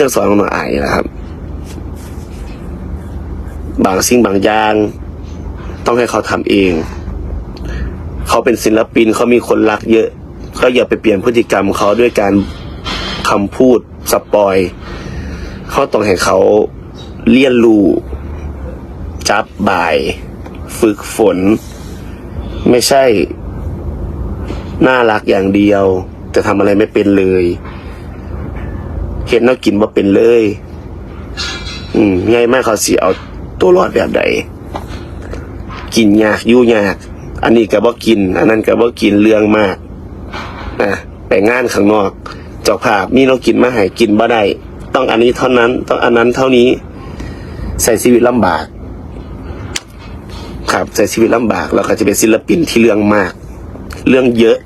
จังสอนของน้องอายนะครับ บางสิ่งบางอย่าง ต้องให้เขาทำเอง เขาเป็นศิลปินเขามีคนรักเยอะ ก็อย่าไปเปลี่ยนพฤติกรรมเขาด้วยการคำพูดสปอยเขาต้องให้เขาเรียนรู้จับบ่าย ฝึกฝน ไม่ใช่น่ารักอย่างเดียว แต่ทำอะไรไม่เป็นเลย เห็นแล้วกินว่าเป็นเลย อืมง่ายมากเขาสิเอาตัวรอดแบบใดกินยากยู่ยาก อันนี้ก็บ่กิน อันนั้นก็บ่กินเรื่องมากนะไปงานข้างนอกเจอกภาพมีเรากินมาให้กินบ่ได้ต้องอันนี้เท่านั้นต้องอันนั้นเท่านี้ ใส่ชีวิตลำบาก ครับใช้ชีวิตลำบากเราก็จะเป็นศิลปินที่เรื่องมาก เรื่องเยอะ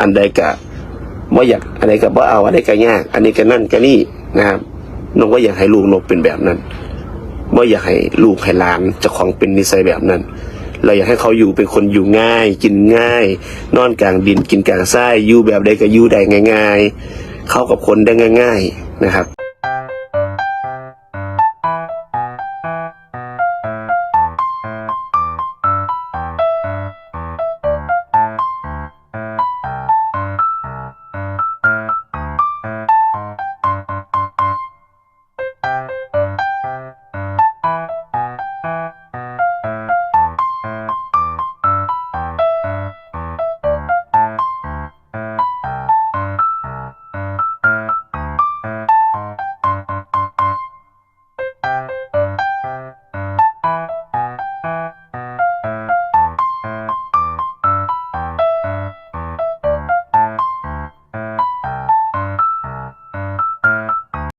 อันใดกะ ว่าอยากอะไรก็บ่เอาอะไรก็ยาก อันนี้ก็นั่นก็นี่นะครับนกว่าอยากให้ลูกนกเป็นแบบนั้นว่าอยากให้ลูกให้หลานเจ้าของเป็นนิสัยแบบนั้น เราอยากให้เขาอยู่เป็นคนอยู่ง่าย กินง่าย นอนกลางดินกินกลางทรายอยู่แบบใดก็อยู่ได้ง่าย ๆ เข้ากับคนได้ง่าย ๆนะครับ